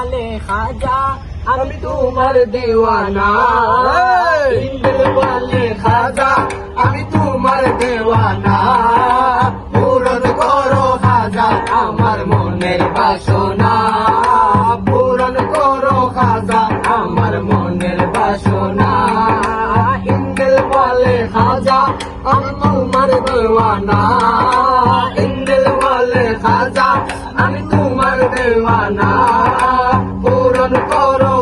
বলে খাজা আমি তোমার দেওয়ানা। দিল বলে খাজা আমি তোমার দেওয়ানা। পূরণ করো খাজা আমার মনের বাসনা। পূরণ করো খাজা আমার মনের বাসনা। ইন্দেল বলে খাজা আমি তোমার দেওয়ানা। ইন্দেল বলে খাজা আমি তোমার দেওয়ানা। পূরণ করো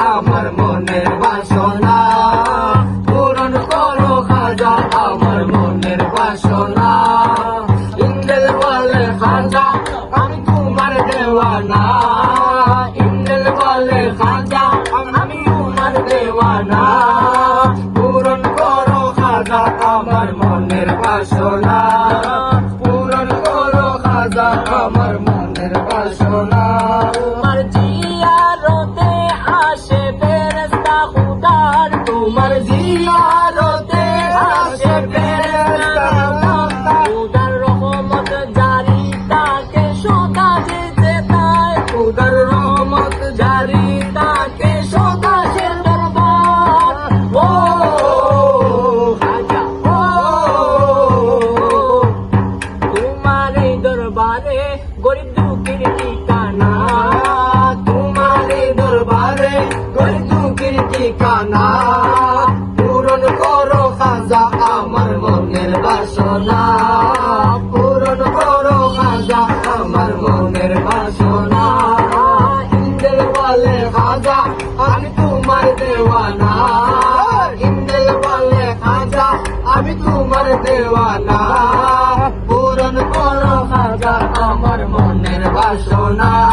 আমার মনের বাসনা। পূরণ করো খাজা আমার মনের বাসনা। ইন্দেল বলে, খাজা, আমি তোমার দেওয়ানা। ইন্দেল বলে, খাজা, আমি তোমার দেওয়ানা। পূরণ করো খাজা আমার মনের বাসনা। পূরণ করো খাজা আমার তোমার জিয়ারতে আসে খুদার রহমত জারি তাকে সদা যেতে তাই খুদার রহমত জারি তাকে সদা সে দরবার। ও। তোমার এই দরবারে গরিব দুঃখের ঠিকানা ঠিকানা? পূরণ করো খাজা আমার মনের বাসনা। পূরণ করো খাজা আমার মনের বাসনা। ইন্দ্র বলে খাজা, আমি তোমার দেওয়ানা। ইন্দ্র বলে খাজা, আমি তোমার দেওয়ানা। পূরণ করো খাজা আমার মনের বাসনা।